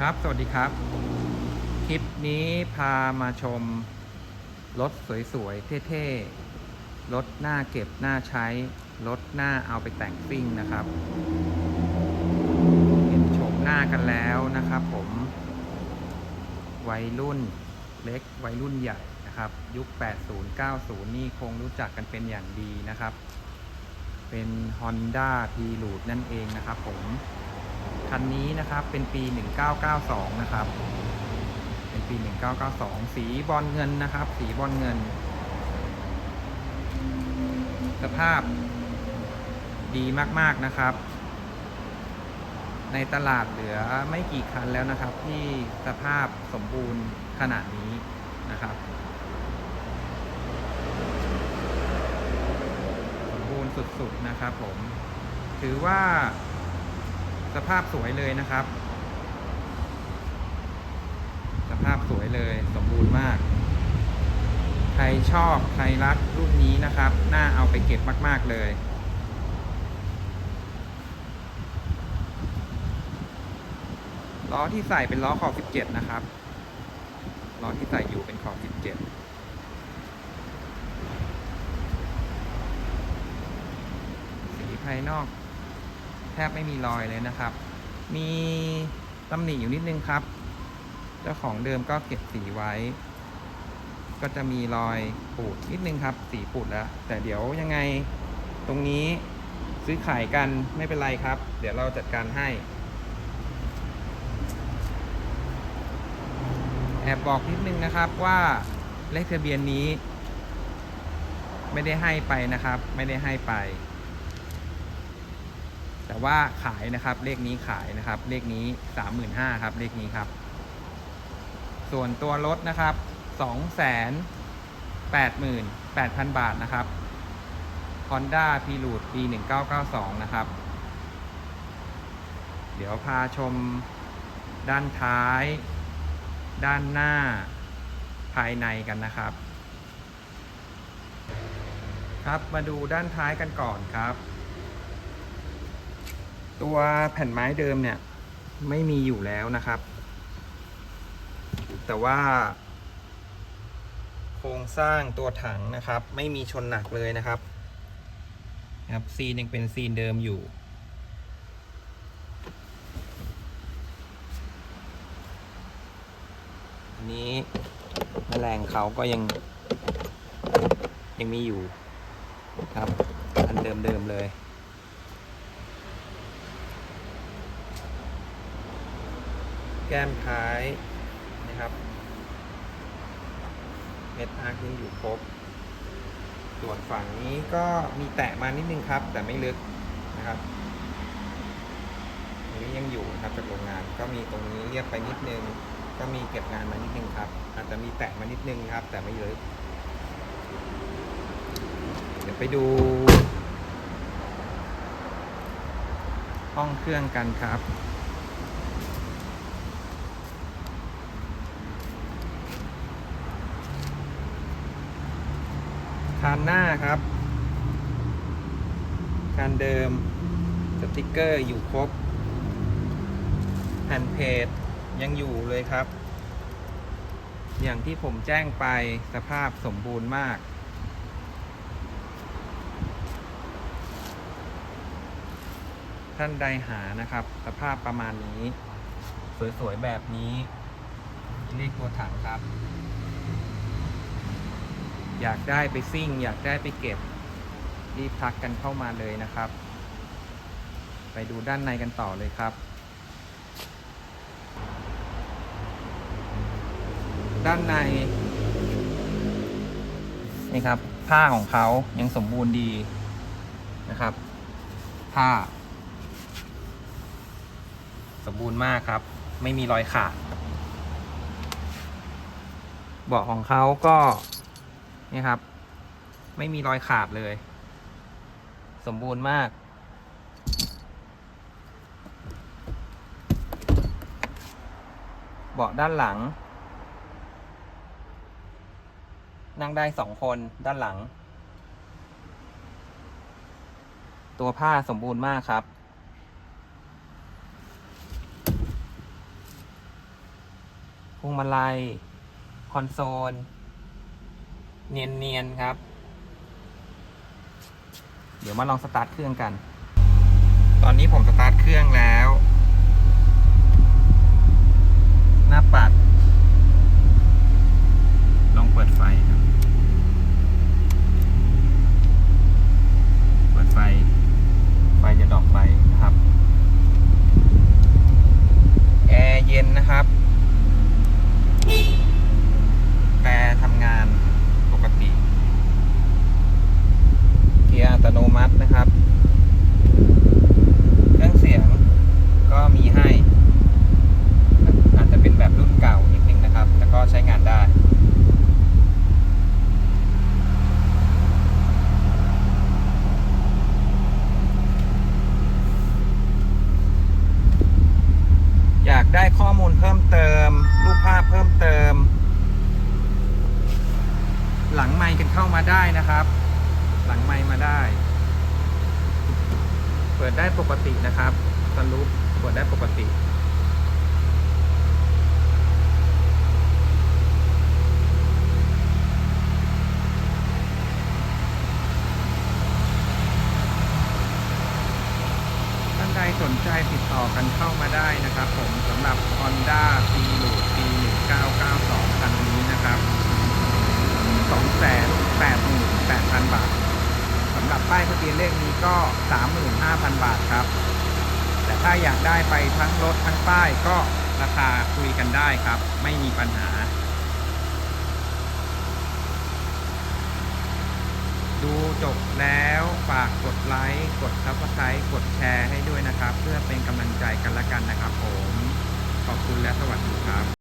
ครับ สวัสดีครับ คลิปนี้พามาชม รถสวยๆ เท่ๆ รถหน้าเก็บหน้าใช้ รถหน้าเอาไปแต่งซิ่งนะครับ เห็นโฉมหน้ากันแล้วนะครับผม วัยรุ่นเล็กวัยรุ่นใหญ่นะครับ ยุค 80 90 นี่คงรู้จักกันเป็นอย่างดีนะครับ เป็น Honda p r e l u d e นั่นเองนะครับผม คันนี้นะครับเป็นปี 1992 นะครับ เป็นปี 1992 สีบอลเงินนะครับ สีบอลเงิน สภาพดีมากๆนะครับ ในตลาดเหลือไม่กี่คันแล้วนะครับ ที่สภาพสมบูรณ์ขนาดนี้นะครับสมบูรณ์สุดๆนะครับผม ถือว่า สภาพสวยเลยนะครับ สภาพสวยเลยสมบูรณ์มาก ใครชอบใครรักรุ่นนี้นะครับ น่าเอาไปเก็บมาก ๆเลยล้อที่ใส่เป็นล้อขอบ 17 นะครับ ล้อที่ใส่อยู่เป็นขอบ 17สีภายนอก แทบไม่มีรอยเลยนะครับ มีตำหนิอยู่นิดนึงครับ เจ้าของเดิมก็เก็บสีไว้ ก็จะมีรอยปูดนิดนึงครับ สีปูดแล้ว แต่เดี๋ยวยังไงตรงนี้ซื้อขายกันไม่เป็นไรครับ เดี๋ยวเราจัดการให้แอบบอกนิดนึงนะครับว่าเลขทะเบียนนี้ ไม่ได้ให้ไปนะครับ ไม่ได้ให้ไป แต่ว่าขายนะครับเลขนี้ขายนะครับ เลขนี้สามหมื่นห้าครับเลขนี้ครับ ส่วนตัวรถนะครับสองแสนแปดหมื่นแปดพันบาทนะครับ Honda p r e l u d e ปีหนึ่งเก้าเก้าสองนะครับ เดี๋ยวพาชมด้านท้าย ด้านหน้าภายในกันนะครับ ครับมาดูด้านท้ายกันก่อนครับ ตัวแผ่นไม้เดิมเนี่ย ไม่มีอยู่แล้วนะครับ แต่ว่า โครงสร้างตัวถังนะครับ ไม่มีชนหนักเลยนะครับนะครับซีนยังเป็นซีนเดิมอยู่อันนี้แมลงเขาก็ยัง ยังมีอยู่ครับ อันเดิมๆเลย แก้มท้ายนะครับ เม็ดอาร์คยังอยู่ครบ ส่วนฝั่งนี้ก็มีแตะมานิดนึงครับ แต่ไม่ลึกนะครับอันนี้ยังอยู่นะครับจากโรงงานก็มีตรงนี้เรียบไปนิดนึง ก็มีเก็บงานมานิดนึงครับ อาจจะมีแตะมานิดนึงครับ แต่ไม่ลึกเดี๋ยวไปดู ห้องเครื่องกันครับ คันหน้าครับคันเดิมสติกเกอร์อยู่ครบแผ่นเพจยังอยู่เลยครับ อย่างที่ผมแจ้งไปสภาพสมบูรณ์มาก ท่านใดหานะครับ สภาพประมาณนี้ สวยๆ แบบนี้ เรียกตัวถังครับ อยากได้ไปซิ่ง อยากได้ไปเก็บ รีบทักกันเข้ามาเลยนะครับ ไปดูด้านในกันต่อเลยครับ ด้านในนี่ครับ ผ้าของเขายังสมบูรณ์ดีนะครับ ผ้า สมบูรณ์มากครับ ไม่มีรอยขาดเบาะของเขาก็ นี่ครับ ไม่มีรอยขาดเลย สมบูรณ์มาก เบาะด้านหลัง นั่งได้สองคนด้านหลัง ตัวผ้าสมบูรณ์มากครับพวงมาลัย คอนโซล เนียนๆครับ เดี๋ยวมาลองสตาร์ทเครื่องกัน ตอนนี้ผมสตาร์ทเครื่องแล้ว หน้าปัด ลองเปิดไฟครับ เปิดไฟ ไฟจะดอกไปนะครับ แอร์เย็นนะครับ แปรทำงานปกติ เกียร์อัตโน มัตินะครับ เครื่องเสียงก็มีให้ อาจจะเป็นแบบรุ่นเก่านิดนึงนะครับ แต่ก็ใช้งานได้อยากได้ข้อมูลเพิ่มเติม รูปภาพเพิ่มเติม หลังไมค์กันเข้ามาได้นะครับ หลังไมค์มาได้ ได้ปกตินะครับสรุปเปิดได้ปกติท่านใดสนใจติดต่อกันเข้ามาได้นะครับ ผมสำหรับ Honda p l o o d P1992 คันนี้นะครับ 288,000 บาทำหรับป้ายทะเบียนเลขนี้ก็ 35,000 บาทครับ แต่ถ้าอยากได้ไปทั้งรถทั้งป้ายก็ราคาคุยกันได้ครับ ไม่มีปัญหา ดูจบแล้วฝากกดไลค์ กด subscribe กดแชร์ให้ด้วยนะครับ เพื่อเป็นกำลังใจกันละกันนะครับผม ขอบคุณและสวัสดีครับ